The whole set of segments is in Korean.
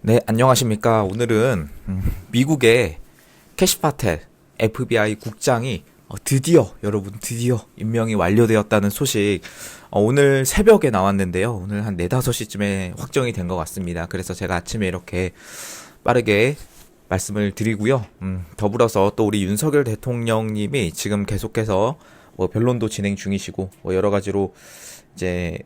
네, 안녕하십니까. 오늘은 음, 미국의 캐시파텔 FBI 국장이 어, 드디어 여러분 드디어 임명이 완료되었다는 소식 어, 오늘 새벽에 나왔는데요. 오늘 한 4, 5시쯤에 확정이 된 것 같습니다. 그래서 제가 아침에 이렇게 빠르게 말씀을 드리고요. 음, 더불어서 또 우리 윤석열 대통령님이 지금 계속해서 뭐 변론도 진행 중이시고 뭐 여러 가지로 이제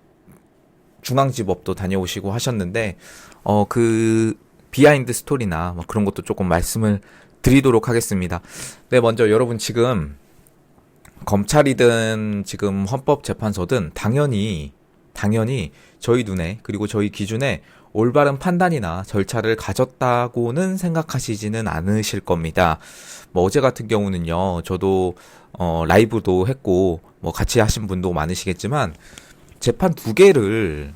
중앙지법도 다녀오시고 하셨는데 어 그 비하인드 스토리나 뭐 그런 것도 조금 말씀을 드리도록 하겠습니다. 네, 먼저 여러분 지금 검찰이든 지금 헌법재판소든 당연히 당연히 저희 눈에 그리고 저희 기준에 올바른 판단이나 절차를 가졌다고는 생각하시지는 않으실 겁니다. 뭐 어제 같은 경우는요, 저도 어 라이브도 했고 뭐 같이 하신 분도 많으시겠지만 재판 두 개를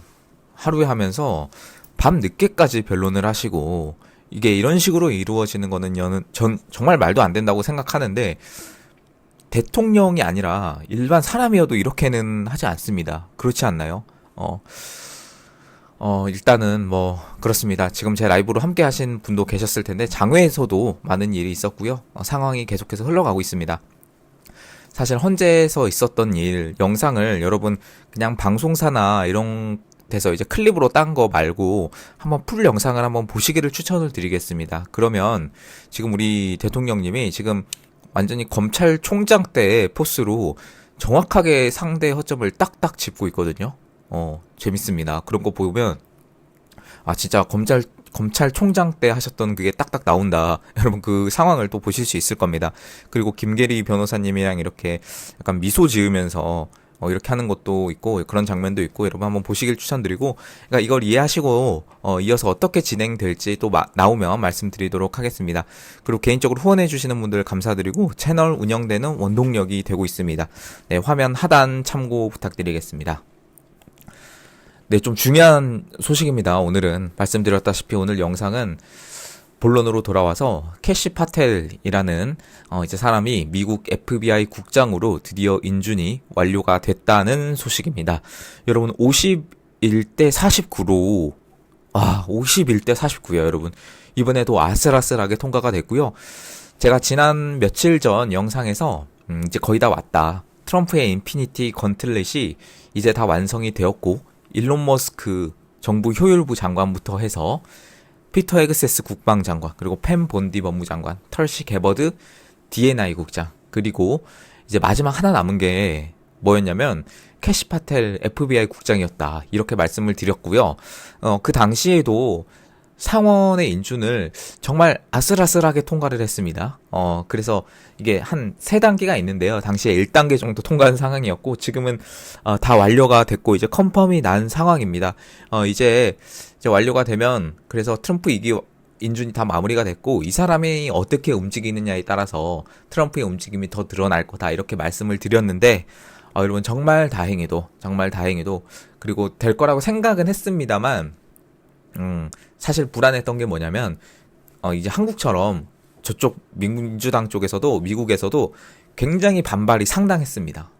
하루에 하면서 밤 늦게까지 변론을 하시고 이게 이런 식으로 이루어지는 거는 저는 전 정말 말도 안 된다고 생각하는데 대통령이 아니라 일반 사람이어도 이렇게는 하지 않습니다. 그렇지 않나요? 어, 어, 일단은 뭐, 그렇습니다. 지금 제 라이브로 함께 하신 분도 계셨을 텐데, 장외에서도 많은 일이 있었고요. 어, 상황이 계속해서 흘러가고 있습니다. 사실 헌재에서 있었던 일, 영상을 여러분 그냥 방송사나 이런 데서 이제 클립으로 딴 거 말고 한번 풀 영상을 한번 보시기를 추천을 드리겠습니다. 그러면 지금 우리 대통령님이 지금 완전히 검찰총장 때의 포스로 정확하게 상대 허점을 딱딱 짚고 있거든요. 어, 재밌습니다. 그런 거 보면 아 진짜 검찰 검찰총장 때 하셨던 그게 딱딱 나온다. 여러분 그 상황을 또 보실 수 있을 겁니다. 그리고 김계리 변호사님이랑 이렇게 약간 미소 지으면서 어, 이렇게 하는 것도 있고 그런 장면도 있고 여러분 한번 보시길 추천드리고 그러니까 이걸 이해하시고 어, 이어서 어떻게 진행될지 또 마, 나오면 말씀드리도록 하겠습니다. 그리고 개인적으로 후원해 주시는 분들 감사드리고 채널 운영되는 원동력이 되고 있습니다. 네, 화면 하단 참고 부탁드리겠습니다. 네, 좀 중요한 소식입니다. 오늘은 말씀드렸다시피 오늘 영상은 본론으로 돌아와서 캐시 파텔이라는 어 이제 사람이 미국 FBI 국장으로 드디어 인준이 완료가 됐다는 소식입니다. 여러분 51대 49로 아 51대 49요 여러분 이번에도 아슬아슬하게 통과가 됐고요. 제가 지난 며칠 전 영상에서 음 이제 거의 다 왔다. 트럼프의 인피니티 건틀렛이 이제 다 완성이 되었고 일론 머스크 정부 효율부 장관부터 해서 피터 에그세스 국방장관, 그리고 펜 본디 법무장관, 털시 게버드 DNI 국장, 그리고 이제 마지막 하나 남은 게 뭐였냐면 캐시 파텔 FBI 국장이었다. 이렇게 말씀을 드렸고요. 어, 그 당시에도 상원의 인준을 정말 아슬아슬하게 통과를 했습니다. 어, 그래서 이게 한 세 단계가 있는데요. 당시에 1단계 정도 통과한 상황이었고, 지금은 어, 다 완료가 됐고, 이제 컨펌이 난 상황입니다. 어, 이제, 이제 완료가 되면, 그래서 트럼프 이기 인준이 다 마무리가 됐고, 이 사람이 어떻게 움직이느냐에 따라서 트럼프의 움직임이 더 드러날 거다. 이렇게 말씀을 드렸는데, 어, 여러분 정말 다행히도, 정말 다행히도, 그리고 될 거라고 생각은 했습니다만, 음, 사실 불안했던 게 뭐냐면, 어, 이제 한국처럼 저쪽 민주당 쪽에서도, 미국에서도 굉장히 반발이 상당했습니다.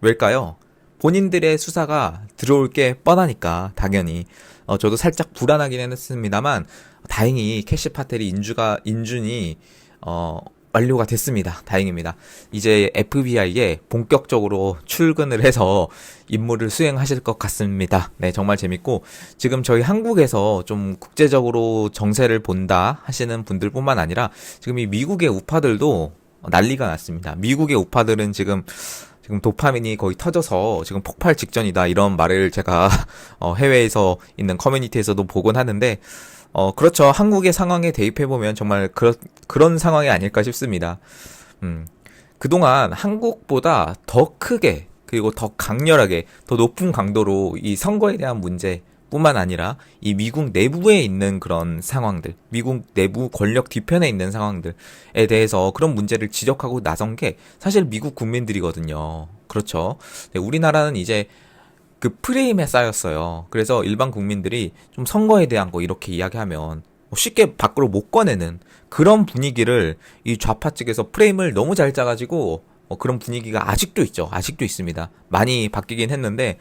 왜일까요? 본인들의 수사가 들어올 게 뻔하니까, 당연히. 어, 저도 살짝 불안하긴 했습니다만, 다행히 캐시 파텔이 인주가, 인준이, 어, 완료가 됐습니다. 다행입니다. 이제 FBI에 본격적으로 출근을 해서 임무를 수행하실 것 같습니다. 네, 정말 재밌고 지금 저희 한국에서 좀 국제적으로 정세를 본다 하시는 분들뿐만 아니라 지금 이 미국의 우파들도 난리가 났습니다. 미국의 우파들은 지금 지금 도파민이 거의 터져서 지금 폭발 직전이다 이런 말을 제가 어, 해외에서 있는 커뮤니티에서도 보곤 하는데 어, 그렇죠. 한국의 상황에 대입해보면 정말 그런, 그런 상황이 아닐까 싶습니다. 음, 그동안 한국보다 더 크게, 그리고 더 강렬하게, 더 높은 강도로 이 선거에 대한 문제, 뿐만 아니라 이 미국 내부에 있는 그런 상황들, 미국 내부 권력 뒤편에 있는 상황들에 대해서 그런 문제를 지적하고 나선 게 사실 미국 국민들이거든요. 그렇죠. 네, 우리나라는 이제 그 프레임에 쌓였어요. 그래서 일반 국민들이 좀 선거에 대한 거 이렇게 이야기하면 뭐 쉽게 밖으로 못 꺼내는 그런 분위기를 이 좌파 측에서 프레임을 너무 잘 짜가지고 어, 그런 분위기가 아직도 있죠. 아직도 있습니다. 많이 바뀌긴 했는데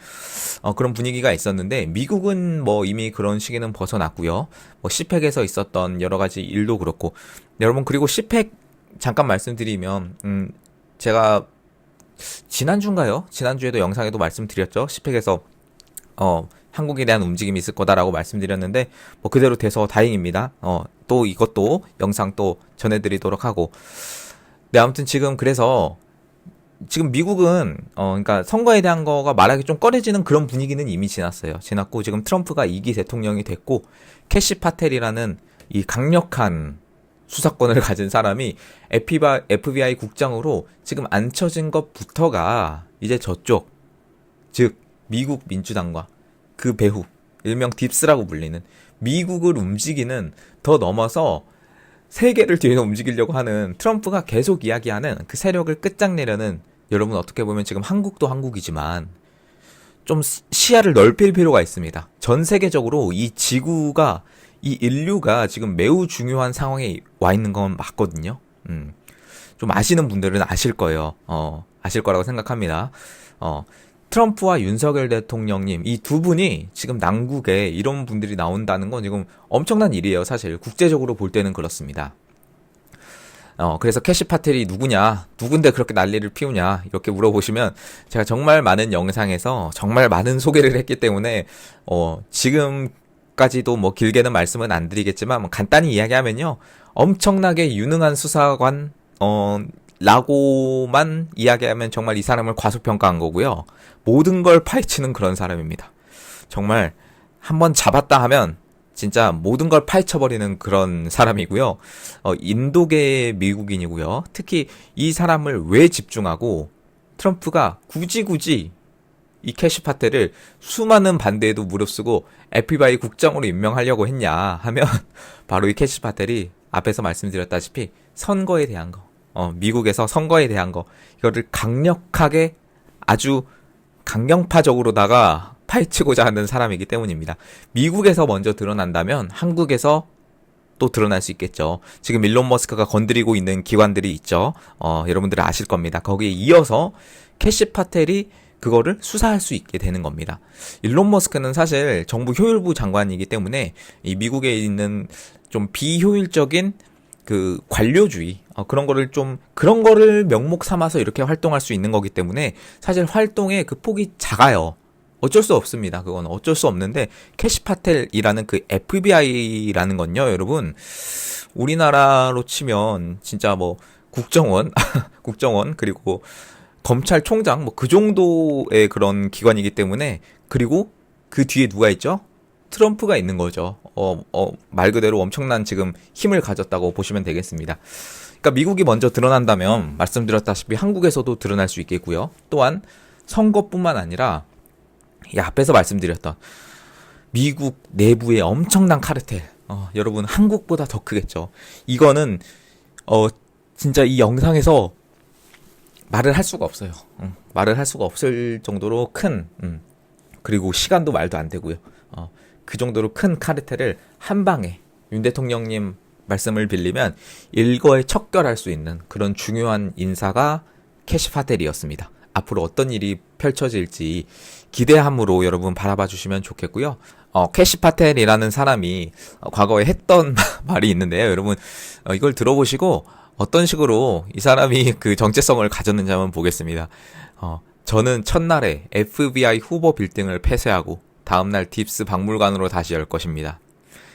어, 그런 분위기가 있었는데 미국은 뭐 이미 그런 시기는 벗어났고요. 뭐 시팩에서 있었던 여러 가지 일도 그렇고 여러분 그리고 시팩 잠깐 말씀드리면 음 제가 지난주인가요? 지난주에도 영상에도 말씀드렸죠. 시팩에서 어 한국에 대한 움직임이 있을 거다라고 말씀드렸는데 뭐 그대로 돼서 다행입니다. 어 또 이것도 영상 또 전해드리도록 하고 네 아무튼 지금 그래서 지금 미국은 어 그러니까 선거에 대한 거가 말하기 좀 꺼려지는 그런 분위기는 이미 지났어요. 지났고 지금 트럼프가 2기 대통령이 됐고 캐시 파텔이라는 이 강력한 수사권을 가진 사람이 FBI 국장으로 지금 앉혀진 것부터가 이제 저쪽 즉 미국 민주당과 그 배후 일명 딥스라고 불리는 미국을 움직이는 더 넘어서 세계를 뒤에서 움직이려고 하는 트럼프가 계속 이야기하는 그 세력을 끝장내려는 여러분 어떻게 보면 지금 한국도 한국이지만 좀 시야를 넓힐 필요가 있습니다. 전 세계적으로 이 지구가 이 인류가 지금 매우 중요한 상황에 와 있는 건 맞거든요. 음. 좀 아시는 분들은 아실 거예요. 어, 아실 거라고 생각합니다. 어, 트럼프와 윤석열 대통령님 이 두 분이 지금 남국에 이런 분들이 나온다는 건 지금 엄청난 일이에요. 사실 국제적으로 볼 때는 그렇습니다. 어, 그래서 캐시 파텔이 누구냐, 누군데 그렇게 난리를 피우냐, 이렇게 물어보시면 제가 정말 많은 영상에서 정말 많은 소개를 했기 때문에, 어, 지금 까지도 뭐 길게는 말씀은 안 드리겠지만, 뭐 간단히 이야기하면요. 엄청나게 유능한 수사관, 어, 라고만 이야기하면 정말 이 사람을 과소평가한 거고요. 모든 걸 파헤치는 그런 사람입니다. 정말 한번 잡았다 하면 진짜 모든 걸 파헤쳐버리는 그런 사람이고요. 어, 인도계 미국인이고요. 특히 이 사람을 왜 집중하고 트럼프가 굳이 굳이 이 캐시 파텔을 수많은 반대에도 무릅쓰고 FBI 국장으로 임명하려고 했냐 하면 바로 이 캐시 파텔이 앞에서 말씀드렸다시피 선거에 대한 거, 어, 미국에서 선거에 대한 거 이거를 강력하게 아주 강경파적으로다가 파헤치고자 하는 사람이기 때문입니다. 미국에서 먼저 드러난다면 한국에서 또 드러날 수 있겠죠. 지금 일론 머스크가 건드리고 있는 기관들이 있죠. 어, 여러분들 아실 겁니다. 거기에 이어서 캐시 파텔이 그거를 수사할 수 있게 되는 겁니다. 일론 머스크는 사실 정부 효율부 장관이기 때문에 이 미국에 있는 좀 비효율적인 그 관료주의 어, 그런 거를 좀 그런 거를 명목 삼아서 이렇게 활동할 수 있는 거기 때문에 사실 활동의 그 폭이 작아요. 어쩔 수 없습니다. 그건 어쩔 수 없는데 캐시 파텔이라는 그 FBI라는 건요, 여러분 우리나라로 치면 진짜 뭐 국정원, 국정원 그리고 검찰총장 뭐 그 정도의 그런 기관이기 때문에 그리고 그 뒤에 누가 있죠? 트럼프가 있는 거죠. 어, 어, 말 그대로 엄청난 지금 힘을 가졌다고 보시면 되겠습니다. 그러니까 미국이 먼저 드러난다면 말씀드렸다시피 한국에서도 드러날 수 있겠고요. 또한 선거뿐만 아니라 이 앞에서 말씀드렸던 미국 내부의 엄청난 카르텔. 어, 여러분 한국보다 더 크겠죠. 이거는 어 진짜 이 영상에서 말을 할 수가 없어요. 음, 말을 할 수가 없을 정도로 큰 음, 그리고 시간도 말도 안 되고요. 어, 그 정도로 큰 카르텔을 한 방에 윤 대통령님 말씀을 빌리면 일거에 척결할 수 있는 그런 중요한 인사가 캐시 파텔이었습니다. 앞으로 어떤 일이 펼쳐질지 기대함으로 여러분 바라봐 주시면 좋겠고요. 어, 캐시 파텔이라는 사람이 어, 과거에 했던 말이 있는데요. 여러분 어, 이걸 들어보시고 어떤 식으로 이 사람이 그 정체성을 가졌는지 한번 보겠습니다. 어, 저는 첫날에 FBI 후보 빌딩을 폐쇄하고 다음날 딥스 박물관으로 다시 열 것입니다.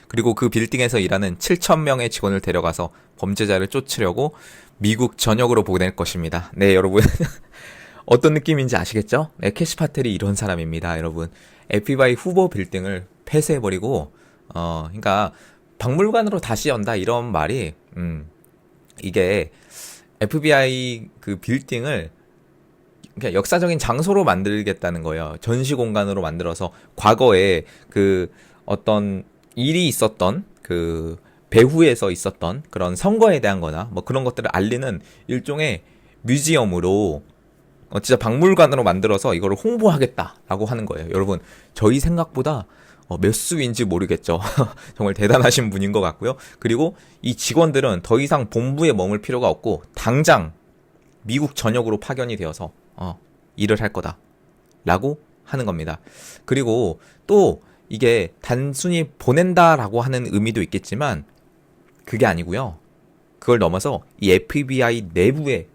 그리고 그 빌딩에서 일하는 7,000명의 직원을 데려가서 범죄자를 쫓으려고 미국 전역으로 보낼 것입니다. 네, 여러분. 어떤 느낌인지 아시겠죠? 네, 캐시 파텔이 이런 사람입니다, 여러분. FBI 후보 빌딩을 폐쇄해버리고, 어, 그러니까 박물관으로 다시 연다 이런 말이, 음, 이게 FBI 그 빌딩을 그냥 역사적인 장소로 만들겠다는 거예요. 전시 공간으로 만들어서 과거에 그 어떤 일이 있었던 그 배후에서 있었던 그런 선거에 대한 거나 뭐 그런 것들을 알리는 일종의 뮤지엄으로 어 진짜 박물관으로 만들어서 이거를 홍보하겠다라고 하는 거예요. 여러분, 저희 생각보다 어, 몇 수인지 모르겠죠. 정말 대단하신 분인 것 같고요. 그리고 이 직원들은 더 이상 본부에 머물 필요가 없고 당장 미국 전역으로 파견이 되어서 어, 일을 할 거다라고 하는 겁니다. 그리고 또 이게 단순히 보낸다라고 하는 의미도 있겠지만 그게 아니고요. 그걸 넘어서 이 FBI 내부에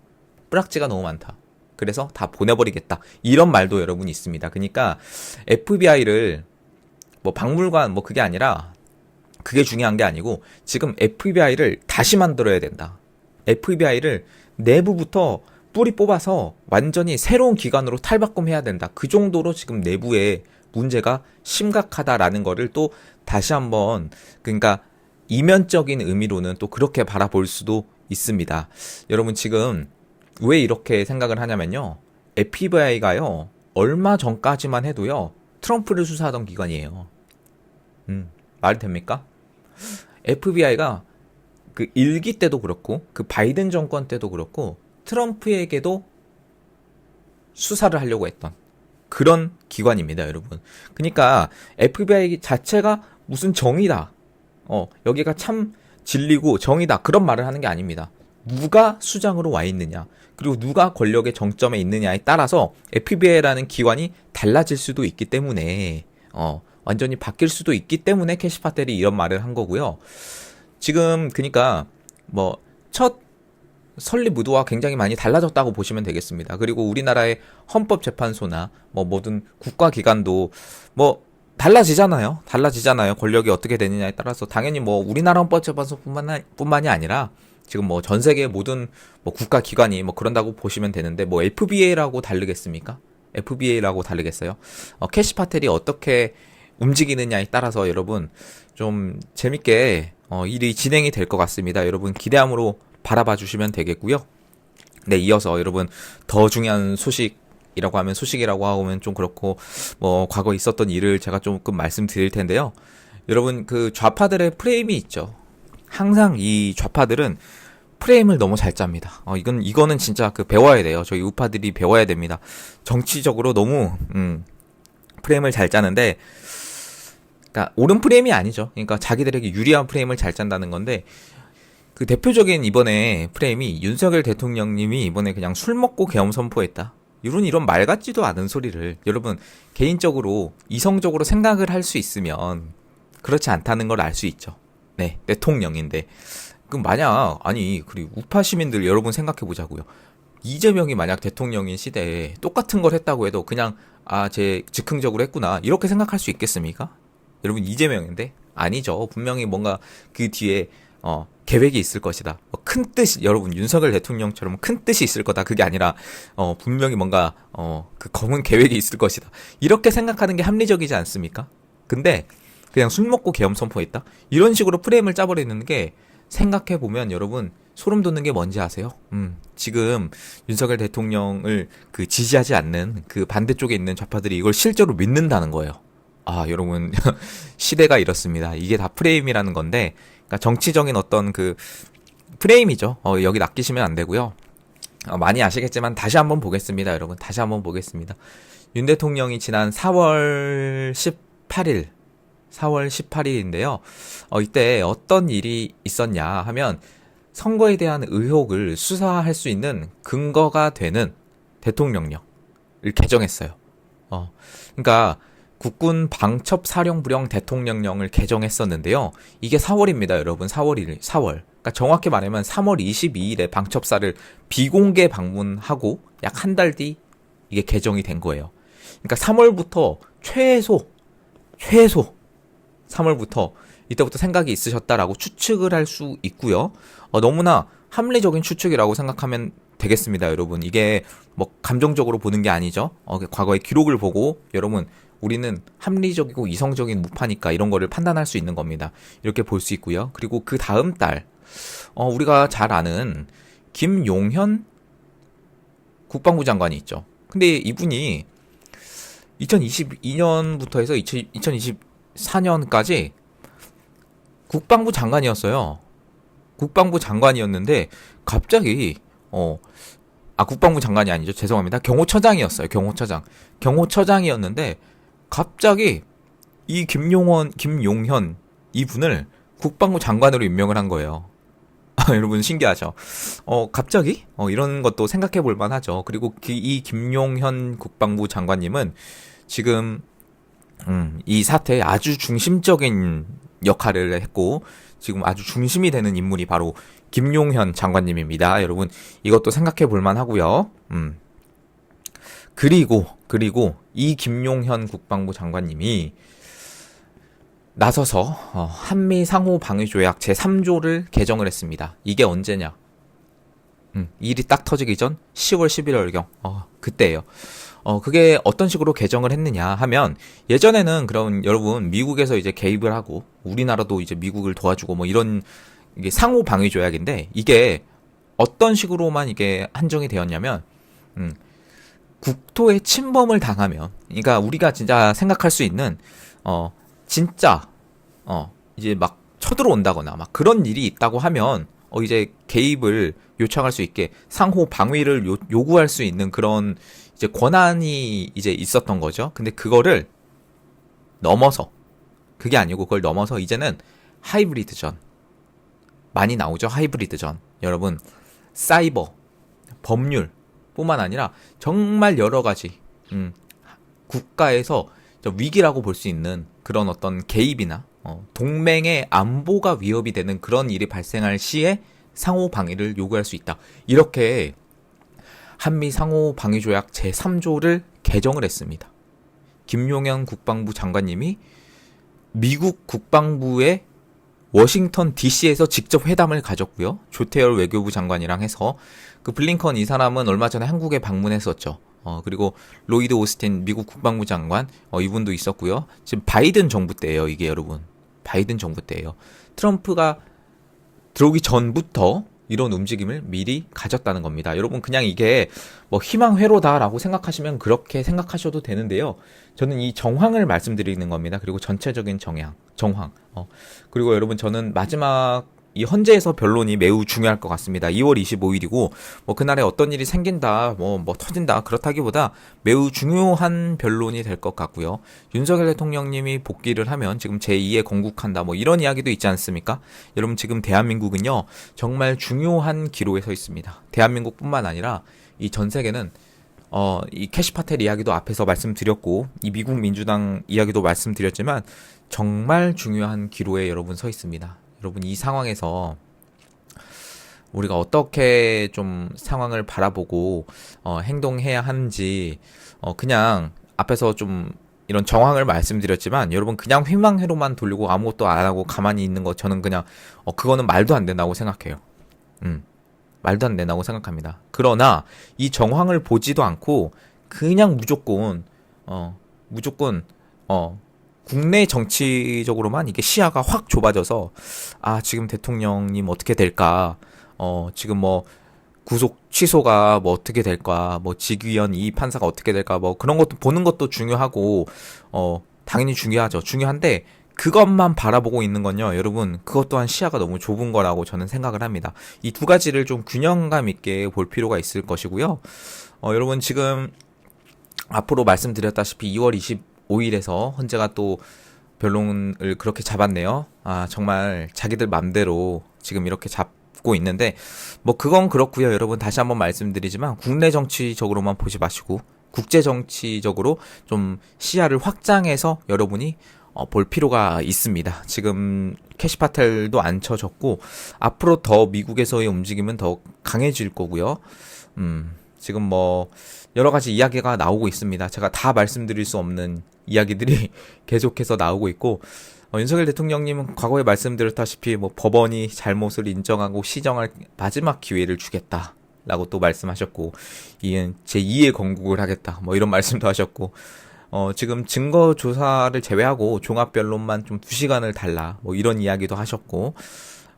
뿌락지가 너무 많다. 그래서 다 보내버리겠다. 이런 말도 여러분 있습니다. 그러니까 FBI를 뭐 박물관 뭐 그게 아니라 그게 중요한 게 아니고 지금 FBI를 다시 만들어야 된다. FBI를 내부부터 뿌리 뽑아서 완전히 새로운 기관으로 탈바꿈해야 된다. 그 정도로 지금 내부에 문제가 심각하다라는 거를 또 다시 한번 그러니까 이면적인 의미로는 또 그렇게 바라볼 수도 있습니다. 여러분 지금 왜 이렇게 생각을 하냐면요. FBI가요. 얼마 전까지만 해도요. 트럼프를 수사하던 기관이에요. 음, 말이 됩니까? FBI가 그 일기 때도 그렇고 그 바이든 정권 때도 그렇고 트럼프에게도 수사를 하려고 했던 그런 기관입니다, 여러분. 그러니까 FBI 자체가 무슨 정의다. 어, 여기가 참 진리고 정의다. 그런 말을 하는 게 아닙니다. 누가 수장으로 와 있느냐, 그리고 누가 권력의 정점에 있느냐에 따라서 FBI라는 기관이 달라질 수도 있기 때문에, 어, 완전히 바뀔 수도 있기 때문에 캐시 파텔이 이런 말을 한 거고요. 지금, 그니까, 뭐, 첫 설립 의도와 굉장히 많이 달라졌다고 보시면 되겠습니다. 그리고 우리나라의 헌법재판소나 뭐 모든 국가기관도 뭐 달라지잖아요. 달라지잖아요. 권력이 어떻게 되느냐에 따라서 당연히 뭐 우리나라 헌법재판소뿐만이 아니라 지금 뭐 전 세계 모든 뭐 국가 기관이 뭐 그런다고 보시면 되는데 뭐 FBA라고 다르겠습니까? FBA라고 다르겠어요? 어, 캐시 파텔이 어떻게 움직이느냐에 따라서 여러분 좀 재밌게 어, 일이 진행이 될 것 같습니다. 여러분 기대함으로 바라봐 주시면 되겠고요. 네, 이어서 여러분 더 중요한 소식 이라고 하면 소식이라고 하면 좀 그렇고 뭐 과거 있었던 일을 제가 조금 말씀드릴 텐데요. 여러분 그 좌파들의 프레임이 있죠. 항상 이 좌파들은 프레임을 너무 잘 짭니다. 어, 이건 이거는 진짜 그 배워야 돼요. 저희 우파들이 배워야 됩니다. 정치적으로 너무 음, 프레임을 잘 짜는데, 그러니까 옳은 프레임이 아니죠. 그러니까 자기들에게 유리한 프레임을 잘 짠다는 건데, 그 대표적인 이번에 프레임이 윤석열 대통령님이 이번에 그냥 술 먹고 계엄 선포했다. 이런 이런 말 같지도 않은 소리를 여러분 개인적으로 이성적으로 생각을 할 수 있으면 그렇지 않다는 걸 알 수 있죠. 네, 대통령인데. 그 만약 아니 그리고 우파 시민들 여러분 생각해 보자고요. 이재명이 만약 대통령인 시대에 똑같은 걸 했다고 해도 그냥 아 제 즉흥적으로 했구나 이렇게 생각할 수 있겠습니까? 여러분 이재명인데 아니죠. 분명히 뭔가 그 뒤에 어 계획이 있을 것이다. 뭐 큰 뜻이 여러분 윤석열 대통령처럼 큰 뜻이 있을 거다. 그게 아니라 어 분명히 뭔가 어 그 검은 계획이 있을 것이다. 이렇게 생각하는 게 합리적이지 않습니까? 근데 그냥 술 먹고 계엄 선포했다. 이런 식으로 프레임을 짜버리는 게 생각해 보면 여러분 소름 돋는 게 뭔지 아세요? 음, 지금 윤석열 대통령을 그 지지하지 않는 그 반대쪽에 있는 좌파들이 이걸 실제로 믿는다는 거예요. 아, 여러분 시대가 이렇습니다. 이게 다 프레임이라는 건데, 그러니까 정치적인 어떤 그 프레임이죠. 어, 여기 낚이시면 안 되고요. 어, 많이 아시겠지만 다시 한번 보겠습니다, 여러분. 다시 한번 보겠습니다. 윤 대통령이 지난 4월 18일 4월 18일인데요. 어, 이때 어떤 일이 있었냐 하면 선거에 대한 의혹을 수사할 수 있는 근거가 되는 대통령령을 개정했어요. 어, 그러니까 국군 방첩 사령부령 대통령령을 개정했었는데요. 이게 4월입니다, 여러분. 4월 1일, 4월. 그러니까 정확히 말하면 3월 22일에 방첩사를 비공개 방문하고 약 한 달 뒤 이게 개정이 된 거예요. 그러니까 3월부터 최소 최소 3월부터 이때부터 생각이 있으셨다라고 추측을 할 수 있고요. 어, 너무나 합리적인 추측이라고 생각하면 되겠습니다, 여러분. 이게 뭐 감정적으로 보는 게 아니죠. 어, 과거의 기록을 보고 여러분 우리는 합리적이고 이성적인 무파니까 이런 거를 판단할 수 있는 겁니다. 이렇게 볼 수 있고요. 그리고 그 다음 달 어, 우리가 잘 아는 김용현 국방부 장관이 있죠. 근데 이분이 2022년부터 해서 2024년까지 국방부 장관이었어요. 국방부 장관이었는데 갑자기 어 아 국방부 장관이 아니죠. 죄송합니다. 경호처장이었어요. 경호처장. 경호처장이었는데 갑자기 이 김용원 김용현 이분을 국방부 장관으로 임명을 한 거예요. 여러분 신기하죠? 어, 갑자기? 어, 이런 것도 생각해 볼 만하죠. 그리고 그, 이 김용현 국방부 장관님은 지금, 음, 이 사태에 아주 중심적인 역할을 했고, 지금 아주 중심이 되는 인물이 바로 김용현 장관님입니다. 여러분, 이것도 생각해 볼 만하고요. 음. 그리고, 그리고 이 김용현 국방부 장관님이 나서서 어, 한미 상호 방위 조약 제 3조를 개정을 했습니다. 이게 언제냐? 음, 일이 딱 터지기 전 10월 11월경 어, 그때예요. 어, 그게 어떤 식으로 개정을 했느냐 하면 예전에는 그런 여러분 미국에서 이제 개입을 하고 우리나라도 이제 미국을 도와주고 뭐 이런 이게 상호 방위 조약인데 이게 어떤 식으로만 이게 한정이 되었냐면 음, 국토의 침범을 당하면 그러니까 우리가 진짜 생각할 수 있는 어 진짜 어 이제 막 쳐들어온다거나 막 그런 일이 있다고 하면 어 이제 개입을 요청할 수 있게 상호 방위를 요, 요구할 수 있는 그런 이제 권한이 이제 있었던 거죠. 근데 그거를 넘어서 그게 아니고 그걸 넘어서 이제는 하이브리드 전 많이 나오죠. 하이브리드 전 여러분 사이버 법률 뿐만 아니라 정말 여러 가지 음, 국가에서 위기라고 볼 수 있는 그런 어떤 개입이나 어, 동맹의 안보가 위협이 되는 그런 일이 발생할 시에 상호 방위를 요구할 수 있다. 이렇게 한미 상호 방위 조약 제3조를 개정을 했습니다. 김용현 국방부 장관님이 미국 국방부의 워싱턴 DC에서 직접 회담을 가졌고요. 조태열 외교부 장관이랑 해서 그 블링컨 이 사람은 얼마 전에 한국에 방문했었죠. 어, 그리고 로이드 오스틴 미국 국방부 장관 어, 이분도 있었고요. 지금 바이든 정부 때예요, 이게 여러분. 바이든 정부 때예요. 트럼프가 들어오기 전부터 이런 움직임을 미리 가졌다는 겁니다. 여러분 그냥 이게 뭐 희망 회로다라고 생각하시면 그렇게 생각하셔도 되는데요. 저는 이 정황을 말씀드리는 겁니다. 그리고 전체적인 정향, 정황. 어. 그리고 여러분 저는 마지막 이 헌재에서 변론이 매우 중요할 것 같습니다. 2월 25일이고 뭐 그날에 어떤 일이 생긴다, 뭐뭐 뭐 터진다 그렇다기보다 매우 중요한 변론이 될 것 같고요. 윤석열 대통령님이 복귀를 하면 지금 제2의 건국한다 뭐 이런 이야기도 있지 않습니까? 여러분 지금 대한민국은요 정말 중요한 기로에 서 있습니다. 대한민국뿐만 아니라 이 전 세계는 어, 이 캐시파텔 이야기도 앞에서 말씀드렸고, 이 미국 민주당 이야기도 말씀드렸지만, 정말 중요한 기로에 여러분 서 있습니다. 여러분 이 상황에서 우리가 어떻게 좀 상황을 바라보고 어, 행동해야 하는지 어, 그냥 앞에서 좀 이런 정황을 말씀드렸지만 여러분 그냥 희망회로만 돌리고 아무것도 안 하고 가만히 있는 거 저는 그냥 어, 그거는 말도 안 된다고 생각해요. 음. 말도 안 된다고 생각합니다. 그러나 이 정황을 보지도 않고 그냥 무조건 어 무조건 어 국내 정치적으로만 이게 시야가 확 좁아져서 아 지금 대통령님 어떻게 될까? 어 지금 뭐 구속 취소가 뭐 어떻게 될까? 뭐 직위원 이 판사가 어떻게 될까? 뭐 그런 것도 보는 것도 중요하고 어 당연히 중요하죠. 중요한데 그것만 바라보고 있는 건요 여러분. 그것 또한 시야가 너무 좁은 거라고 저는 생각을 합니다. 이 두 가지를 좀 균형감 있게 볼 필요가 있을 것이고요. 어 여러분 지금 앞으로 말씀드렸다시피 2월 20 5일에서 헌재가 또 변론을 그렇게 잡았네요. 아, 정말 자기들 맘대로 지금 이렇게 잡고 있는데, 뭐, 그건 그렇고요 여러분, 다시 한번 말씀드리지만, 국내 정치적으로만 보지 마시고, 국제 정치적으로 좀 시야를 확장해서 여러분이 어, 볼 필요가 있습니다. 지금 캐시 파텔도 안 쳐졌고, 앞으로 더 미국에서의 움직임은 더 강해질 거고요. 음, 지금 뭐, 여러 가지 이야기가 나오고 있습니다. 제가 다 말씀드릴 수 없는 이야기들이 계속해서 나오고 있고 어, 윤석열 대통령님은 과거에 말씀드렸다시피 뭐 법원이 잘못을 인정하고 시정할 마지막 기회를 주겠다. 라고 또 말씀하셨고, 이은 제2의 건국을 하겠다. 뭐 이런 말씀도 하셨고, 어, 지금 증거 조사를 제외하고 종합 변론만 좀 2시간을 달라. 뭐 이런 이야기도 하셨고,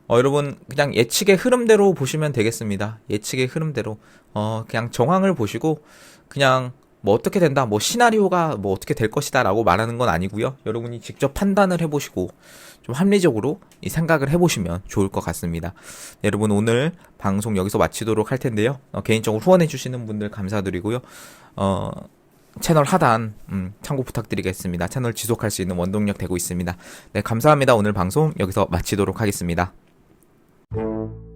어, 여러분, 그냥 예측의 흐름대로 보시면 되겠습니다. 예측의 흐름대로. 어, 그냥 정황을 보시고, 그냥 뭐 어떻게 된다, 뭐 시나리오가 뭐 어떻게 될 것이다 라고 말하는 건 아니고요. 여러분이 직접 판단을 해보시고 좀 합리적으로 이 생각을 해보시면 좋을 것 같습니다. 여러분 오늘 방송 여기서 마치도록 할 텐데요. 어, 개인적으로 후원해주시는 분들 감사드리고요. 어, 채널 하단 음, 참고 부탁드리겠습니다. 채널 지속할 수 있는 원동력 되고 있습니다. 네, 감사합니다. 오늘 방송 여기서 마치도록 하겠습니다. Thank you.